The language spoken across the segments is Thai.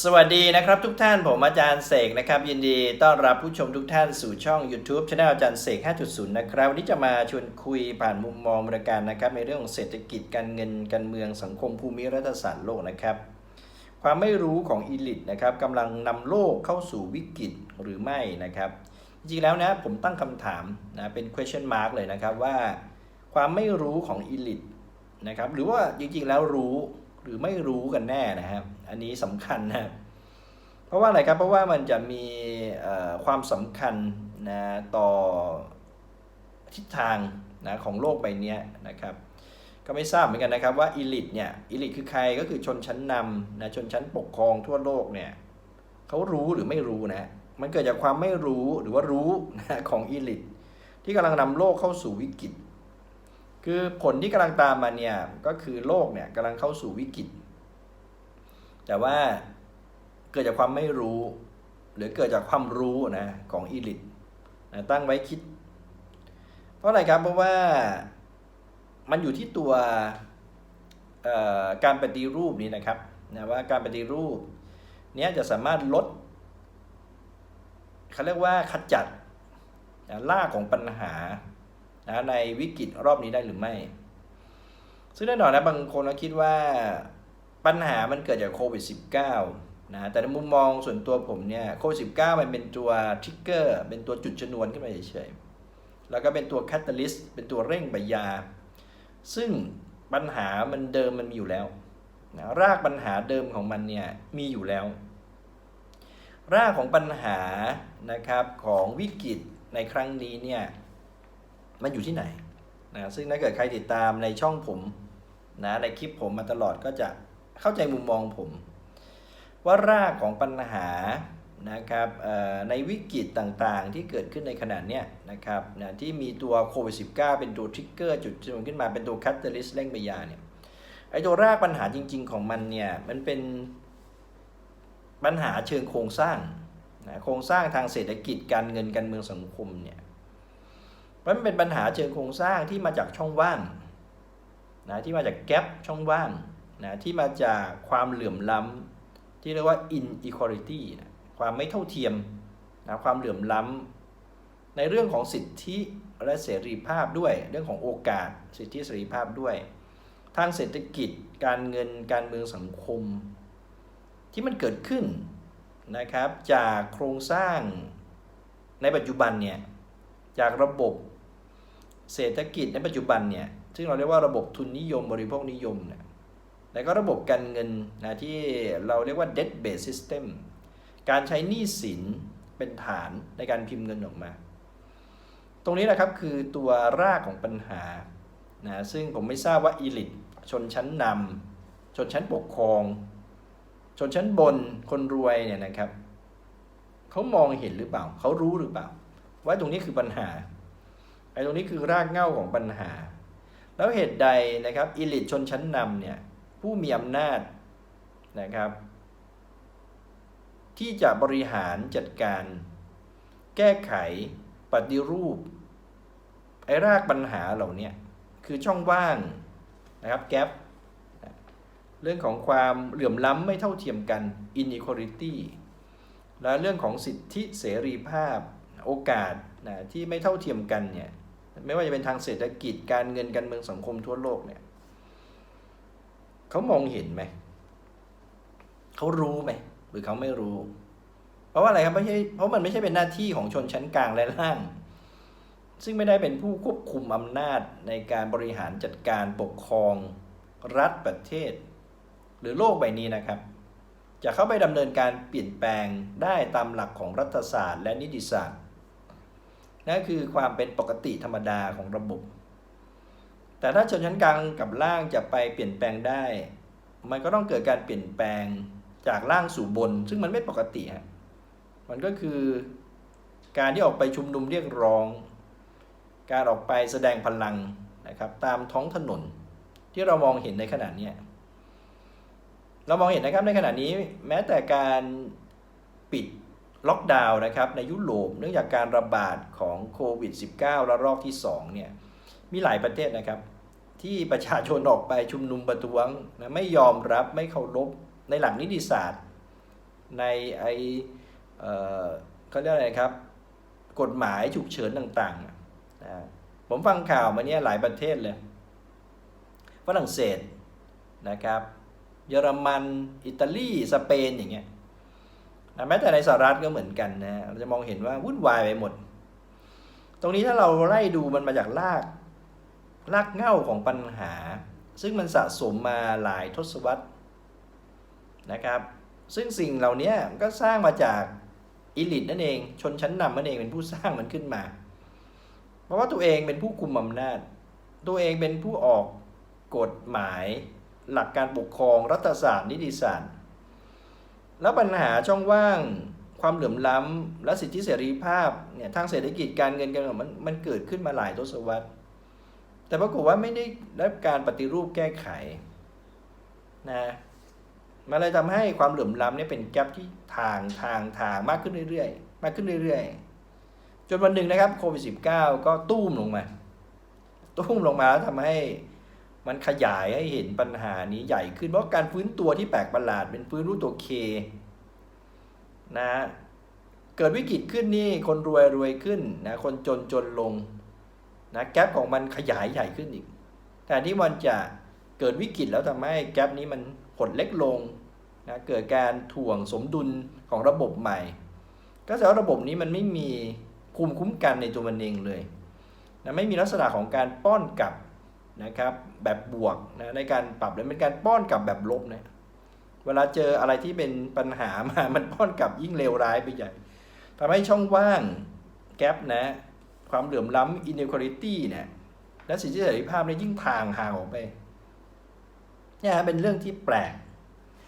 สวัสดีนะครับทุกท่านผมอาจารย์เสกนะครับ ยินดีต้อนรับผู้ชมทุกท่านสู่ช่อง YouTube Channel อาจารย์เสก 5.0 นะครับ วันนี้จะมาชวนคุยผ่านมุมมองบริการนะครับ ในเรื่องของเศรษฐกิจการเงินการเมืองสังคมภูมิรัฐศาสตร์โลกนะครับ ความไม่รู้ของอีลิทนะครับกำลังนำโลกเข้าสู่วิกฤตหรือไม่นะครับ จริงๆแล้วนะผมตั้งคำถามนะเป็น question mark เลยนะครับว่า ความไม่รู้ของอีลิทนะครับหรือว่าจริงๆแล้วรู้ หรือไม่รู้กันแน่นะครับ อันนี้สำคัญนะครับเพราะว่าอะไรครับ เพราะว่ามันจะมีความสำคัญนะต่อทิศทางนะของโลกใบนี้นะครับ ก็ไม่ทราบเหมือนกันนะครับว่าอีลิทเนี่ยอีลิทคือใครก็คือชนชั้นนำนะชนชั้นปกครองทั่วโลกเนี่ยเขารู้หรือไม่รู้นะมันเกิดจากความไม่รู้หรือว่ารู้นะของอีลิทที่กำลังนำโลกเข้าสู่วิกฤต คือผลที่กำลังตามมาเนี่ยก็คือโลกเนี่ยกำลังเข้าสู่วิกฤต แต่ว่าเกิดจากความไม่รู้ หรือเกิดจากความรู้นะของอีลิทนะตั้งไว้คิด เพราะอะไรครับเพราะว่ามันอยู่ที่ตัวการปฏิรูปนี้นะครับนะว่าการปฏิรูปเนี้ยจะสามารถลดเขาเรียกว่าขจัดนะรากของปัญหา นะในวิกฤตรอบนี้ได้หรือไม่ ซึ่งแน่นอนนะบางคนก็คิดว่าปัญหามันเกิดจากโควิด -19 นะแต่ในมุมมองส่วนตัวผมเนี่ยโควิด -19 มันเป็นตัวทริกเกอร์เป็นตัวจุดชนวนขึ้นมาเฉยๆแล้วก็เป็นตัวแคตตาลิสต์เป็นตัวเร่งใบยา ซึ่งปัญหามันเดิมมันมีอยู่แล้วนะรากปัญหาเดิมของมันเนี่ยมีอยู่แล้ว รากของปัญหานะครับของวิกฤตในครั้งนี้เนี่ย มันอยู่ที่ไหนนะซึ่งถ้าเกิดใครติดตามในช่องผมนะในคลิปผมมาตลอดก็จะเข้าใจมุมมองผม ว่ารากของปัญหานะครับในวิกฤตต่างๆ ที่เกิดขึ้นในขณะเนี้ยนะครับนะที่มีตัวโควิด -19 เป็นตัวทริกเกอร์จุดชนวนขึ้นมาเป็นตัวแคตตาลิสต์เร่งใบยาเนี่ยไอ้ตัวรากปัญหาจริง ๆ ของมันเนี่ยมันเป็นปัญหาเชิงโครงสร้างนะโครงสร้างทางเศรษฐกิจการเงินการเมืองสังคมเนี่ย มันเป็นปัญหาเชิงโครงสร้างที่มาจากช่องว่างนะที่มาจากแกลบช่องว่างนะที่มาจากความเหลื่อมล้ำที่เรียกว่า inequality นะความไม่เท่าเทียมนะความเหลื่อมล้ำในเรื่องของสิทธิและเสรีภาพด้วย เรื่องของโอกาส สิทธิเสรีภาพด้วย ทางเศรษฐกิจการเงินการเมืองสังคม ที่มันเกิดขึ้นนะครับจากโครงสร้างในปัจจุบันเนี่ยจากระบบ เศรษฐกิจในปัจจุบันเนี่ยซึ่งเราเรียกว่าระบบทุนนิยมบริโภคนิยมเนี่ยแล้วก็ระบบการเงินนะที่เราเรียกว่า debt based system การใช้หนี้สินเป็นฐานในการพิมพ์เงินออกมา ตรงนี้แหละครับคือตัวรากของปัญหานะซึ่งผมไม่ทราบว่าอีลิทชนชั้นนำชนชั้นปกครอง ชนชั้นบนคนรวยเนี่ยนะครับเขามองเห็นหรือเปล่าเขารู้หรือเปล่า ว่าตรงนี้คือปัญหา ไอ้ตรงนี้คือรากเหง้าของปัญหา แล้วเหตุใดนะครับอีลิทชนชั้นนำเนี่ยผู้มีอำนาจนะครับ ที่จะบริหารจัดการ แก้ไขปฏิรูป ไอ้รากปัญหาเหล่านี้คือช่องว่างนะครับแกลบเรื่องของความเหลื่อมล้ำไม่เท่าเทียมกัน inequality และเรื่องของสิทธิเสรีภาพโอกาสนะที่ไม่เท่าเทียมกันเนี่ย ไม่ว่าจะเป็นทางเศรษฐกิจการเงินการเมืองสังคมทั่วโลกเนี่ยเขามองเห็นไหมเขารู้ไหมหรือเขาไม่รู้ เพราะว่าอะไรครับไม่ใช่เพราะมันไม่ใช่เป็นหน้าที่ของชนชั้นกลางและล่าง ซึ่งไม่ได้เป็นผู้ควบคุมอำนาจในการบริหารจัดการปกครองรัฐประเทศ หรือโลกใบนี้นะครับ จะเข้าไปดำเนินการเปลี่ยนแปลงได้ตามหลักของรัฐศาสตร์และนิติศาสตร์ นั่นคือความเป็นปกติธรรมดาของระบบ แต่ถ้าชนชั้นกลางกับล่างจะไปเปลี่ยนแปลงได้ มันก็ต้องเกิดการเปลี่ยนแปลงจากล่างสู่บน ซึ่งมันไม่ปกติฮะมันก็คือการที่ออกไปชุมนุมเรียกร้อง การออกไปแสดงพลังนะครับ ตามท้องถนนที่เรามองเห็นในขณะนี้เรามองเห็นนะครับในขณะนี้แม้แต่การปิด ล็อกดาวน์นะครับในยุโรปเนื่องจากการระบาดของโควิด -19 ระลอกที่2เนี่ยมีหลายประเทศนะครับ ที่ประชาชนออกไปชุมนุมประท้วงนะไม่ยอมรับไม่เคารพในหลักนิติศาสตร์ ในไอเออเขาเรียกอะไรครับ กฎหมายฉุกเฉินต่างๆนะผมฟังข่าวมาเนี่ยหลายประเทศเลยฝรั่งเศสนะครับ เยอรมัน อิตาลี สเปนอย่างเงี้ย แม้แต่ในสหรัฐก็เหมือนกันนะเราจะมองเห็นว่าวุ่นวายไปหมด ตรงนี้ถ้าเราไล่ดูมันมาจากรากรากเง้าของปัญหา ซึ่งมันสะสมมาหลายทศวรรษนะครับ ซึ่งสิ่งเหล่านี้ก็สร้างมาจากอิลิทนั่นเองชนชั้นนำนั่นเองเป็นผู้สร้างมันขึ้นมา เพราะว่าตัวเองเป็นผู้คุมอำนาจ ตัวเองเป็นผู้ออกกฎหมาย หลักการปกครองรัฐศาสตร์นิติศาสตร์ แล้วปัญหาช่องว่างความเหลื่อมล้ำและสิทธิเสรีภาพเนี่ยทางเศรษฐกิจการเงินการเงินมันมันเกิดขึ้นมาหลายทศวรรษ แต่ปรากฏว่าไม่ได้รับการปฏิรูปแก้ไขนะมันเลยทำให้ความเหลื่อมล้ำเนี่ยเป็นแกลบที่ทางทางทางมากขึ้นเรื่อยๆ มากขึ้นเรื่อยๆ จนวันหนึ่งนะครับโควิด -19 ก็ตุ้มลงมา ตุ้มลงมาแล้วทำให้ มันขยายให้เห็นปัญหานี้ใหญ่ขึ้น เพราะการฟื้นตัวที่แปลกประหลาดเป็นฟื้นรู้ตัวเคนะเกิดวิกฤตขึ้นนี่คนรวยรวยขึ้นนะคนจนจนลงนะแกลบของมันขยายใหญ่ขึ้นอีก แต่ที่มันจะเกิดวิกฤตแล้วทำให้แกลบนี้มันหดเล็กลงนะเกิดการถ่วงสมดุลของระบบใหม่ ก็แสดงว่าระบบนี้มันไม่มีภูมิคุ้มกันในตัวมันเองเลยนะไม่มีลักษณะของการป้อนกลับ นะครับแบบบวกนะในการปรับเลยเป็นการป้อนกลับแบบลบนะเวลาเจออะไรที่เป็นปัญหามามันป้อนกลับยิ่งเลวร้ายไปใหญ่ทำให้ช่องว่างแกลบนะ ความเหลื่อมล้ำ inequality เนี่ยและสิทธิเสรีภาพเนี่ยยิ่งทางห่างออกไปเนี่ยเป็นเรื่องที่แปลก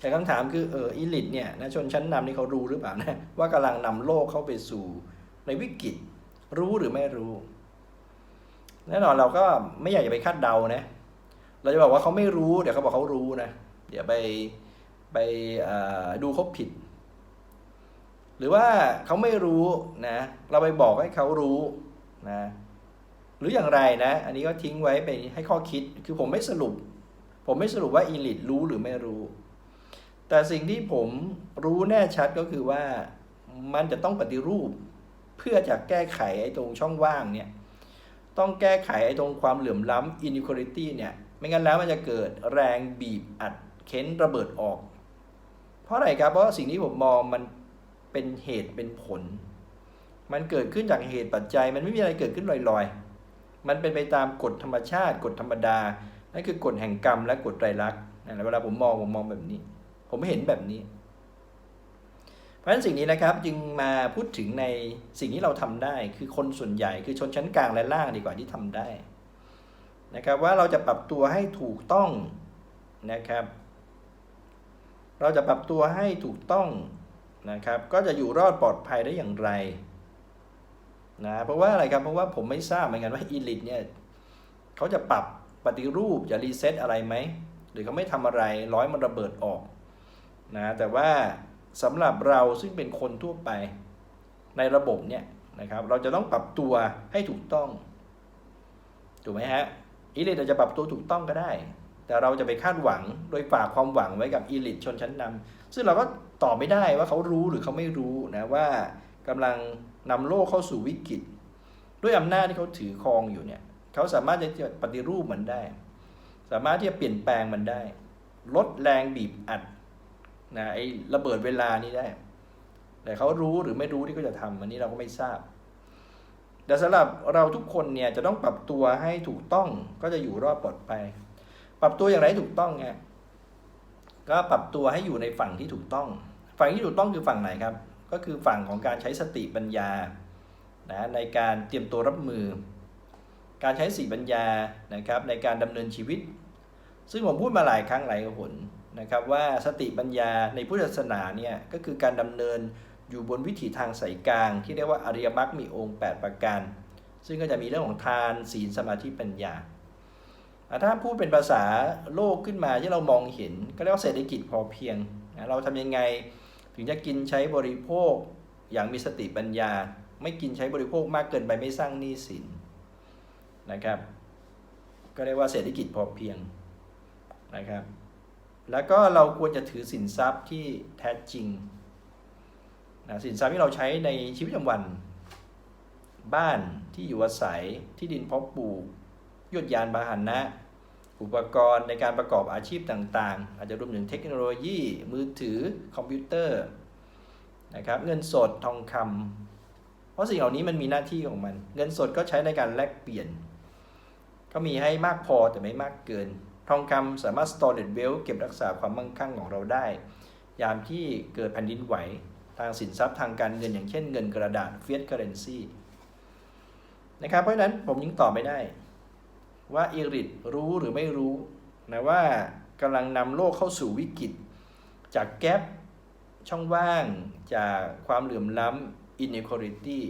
แต่คำถามคือเอออีลิทเนี่ยนะชนชั้นนำนี่เขารู้หรือเปล่านะว่ากำลังนำโลกเข้าไปสู่ในวิกฤตรู้หรือไม่รู้ แน่นอนเราก็ไม่อยากจะไปคาดเดานะ เราจะบอกว่าเขาไม่รู้เดี๋ยวเขาบอกเขารู้นะ เดี๋ยวไปไปดูเขาผิด หรือว่าเขาไม่รู้นะ เราไปบอกให้เขารู้นะ หรืออย่างไรนะ อันนี้ก็ทิ้งไว้ไปให้ข้อคิด คือผมไม่สรุป ผมไม่สรุปว่าอีลิทรู้หรือไม่รู้ แต่สิ่งที่ผมรู้แน่ชัดก็คือว่ามันจะต้องปฏิรูปเพื่อจะแก้ไขไอ้ตรงช่องว่างเนี่ย ต้องแก้ไขไอ้ตรงความเหลื่อมล้ำ inequality เนี่ย ไม่งั้นแล้วมันจะเกิดแรงบีบอัดเค้นระเบิดออก เพราะอะไรครับ เพราะสิ่งที่ผมมองมันเป็นเหตุเป็นผล มันเกิดขึ้นจากเหตุปัจจัย มันไม่มีอะไรเกิดขึ้นลอยๆ มันเป็นไปตามกฎธรรมชาติ กฎธรรมดา นั่นคือกฎแห่งกรรมและกฎไตรลักษณ์เวลาผมมองผมมองแบบนี้ ผมเห็นแบบนี้ เพราะฉะนั้นสิ่งนี้นะครับจึงมาพูดถึงในสิ่งที่เราทำได้ คือคนส่วนใหญ่คือชนชั้นกลางและล่างดีกว่าที่ทำได้นะครับว่าเราจะปรับตัวให้ถูกต้องนะครับ เราจะปรับตัวให้ถูกต้องนะครับ ก็จะอยู่รอดปลอดภัยได้อย่างไรนะเพราะว่าอะไรครับเพราะว่าผมไม่ทราบเหมือนกันว่าอีลิทเนี่ยเขาจะปรับปฏิรูปจะรีเซ็ตอะไรไหมหรือเขาไม่ทำอะไรร้อยมันระเบิดออกนะแต่ว่า สำหรับเราซึ่งเป็นคนทั่วไปในระบบเนี่ยนะครับ เราจะต้องปรับตัวให้ถูกต้อง ถูกไหมฮะอีลิทอาจจะปรับตัวถูกต้องก็ได้ แต่เราจะไปคาดหวังโดยฝากความหวังไว้กับอีลิทชนชั้นนำซึ่งเราก็ตอบไม่ได้ว่าเขารู้หรือเขาไม่รู้นะว่ากำลังนำโลกเข้าสู่วิกฤต ด้วยอำนาจที่เขาถือครองอยู่เนี่ยเขาสามารถจะปฏิรูปมันได้ สามารถที่จะเปลี่ยนแปลงมันได้ ลดแรงบีบอัด นะไอ้ระเบิดเวลานี้ได้ แต่เขารู้หรือไม่รู้ที่เขาจะทำอันนี้เราก็ไม่ทราบ แต่สำหรับเราทุกคนเนี่ยจะต้องปรับตัวให้ถูกต้องก็จะอยู่รอดปลอดภัยปรับตัวอย่างไรถูกต้องไงก็ปรับตัวให้อยู่ในฝั่งที่ถูกต้อง ฝั่งที่ถูกต้องคือฝั่งไหนครับ ก็คือฝั่งของการใช้สติปัญญานะในการเตรียมตัวรับมือ การใช้สติปัญญานะครับในการดำเนินชีวิต ซึ่งผมพูดมาหลายครั้งหลายหน นะครับว่าสติปัญญาในพุทธศาสนาเนี่ยก็คือการดำเนินอยู่บนวิถีทางสายกลาง ที่เรียกว่าอริยมรรคมีองค์ 8 ประการ ซึ่งก็จะมีเรื่องของทานศีลสมาธิปัญญา ถ้าพูดเป็นภาษาโลกขึ้นมาที่เรามองเห็น ก็เรียกว่าเศรษฐกิจพอเพียง เราทำยังไงถึงจะกินใช้บริโภคอย่างมีสติปัญญา ไม่กินใช้บริโภคมากเกินไปไม่สร้างหนี้สินนะครับ ก็เรียกว่าเศรษฐกิจพอเพียงนะครับ แล้วก็เราควรจะถือสินทรัพย์ที่แท้จริงนะสินทรัพย์ที่เราใช้ในชีวิตประจำวัน บ้านที่อยู่อาศัยที่ดินเพาะปลูกยวดยานพาหันะ อุปกรณ์ในการประกอบอาชีพต่างๆ อาจจะรวมถึงเทคโนโลยี มือถือคอมพิวเตอร์นะครับเงินสดทองคำเพราะสิ่งเหล่านี้มันมีหน้าที่ของมัน เงินสดก็ใช้ในการแลกเปลี่ยน ก็มีให้มากพอแต่ไม่มากเกิน ทองคำสามารถ store net wealth เก็บรักษาความมั่งคั่งของเราได้ ยามที่เกิดแผ่นดินไหวทางสินทรัพย์ทางการเงินอย่างเช่นเงินกระดาษ fiat currency นะครับ เพราะฉะนั้นผมยังตอบไม่ได้ ว่าอีริดรู้หรือไม่รู้นะว่ากำลังนำโลกเข้าสู่วิกฤต จากแกลบช่องว่าง จากความเหลื่อมล้ำ inequality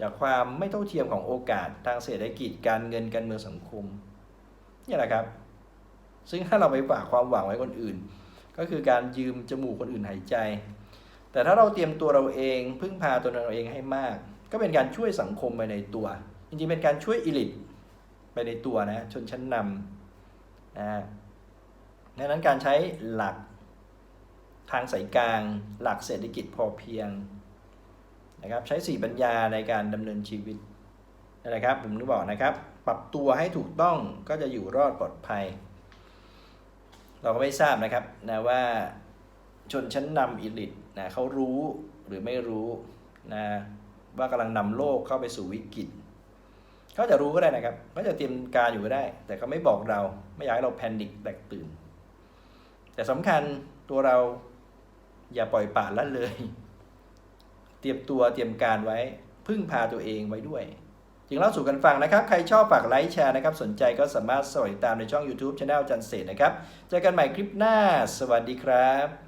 จากความไม่เท่าเทียมของโอกาสทางเศรษฐกิจการเงินการเมืองสังคมนี่แหละครับ ซึ่งถ้าเราไปฝากความหวังไว้คนอื่น ก็คือการยืมจมูกคนอื่นหายใจ แต่ถ้าเราเตรียมตัวเราเองพึ่งพาตัวเราเองให้มาก ก็เป็นการช่วยสังคมไปในตัว จริงๆเป็นการช่วยอิลิทไปในตัวนะชนชั้นนำนะดังนั้นการใช้หลักทางสายกลาง หลักเศรษฐกิจพอเพียงนะครับใช้สี่ปัญญาในการดำเนินชีวิตนะครับผมนึกบอกนะครับ ปรับตัวให้ถูกต้องก็จะอยู่รอดปลอดภัย เราก็ไม่ทราบนะครับนะว่าชนชั้นนำอิลิทนะเขารู้หรือไม่รู้นะว่ากำลังนำโลกเข้าไปสู่วิกฤตเขาจะรู้ก็ได้นะครับเขาจะเตรียมการอยู่ก็ได้ แต่เขาไม่บอกเราไม่อยากให้เราแพนิคแตกตื่น แต่สำคัญตัวเราอย่าปล่อยปละละเลย เตรียมตัวเตรียมการไว้พึ่งพาตัวเองไว้ด้วย จึงเล่าสู่กันฟังนะครับ ใครชอบฝากไลค์แชร์นะครับ สนใจก็สามารถสวัสดีตามในช่อง YouTube Channel จันเศษนะครับ เจอกันใหม่คลิปหน้า สวัสดีครับ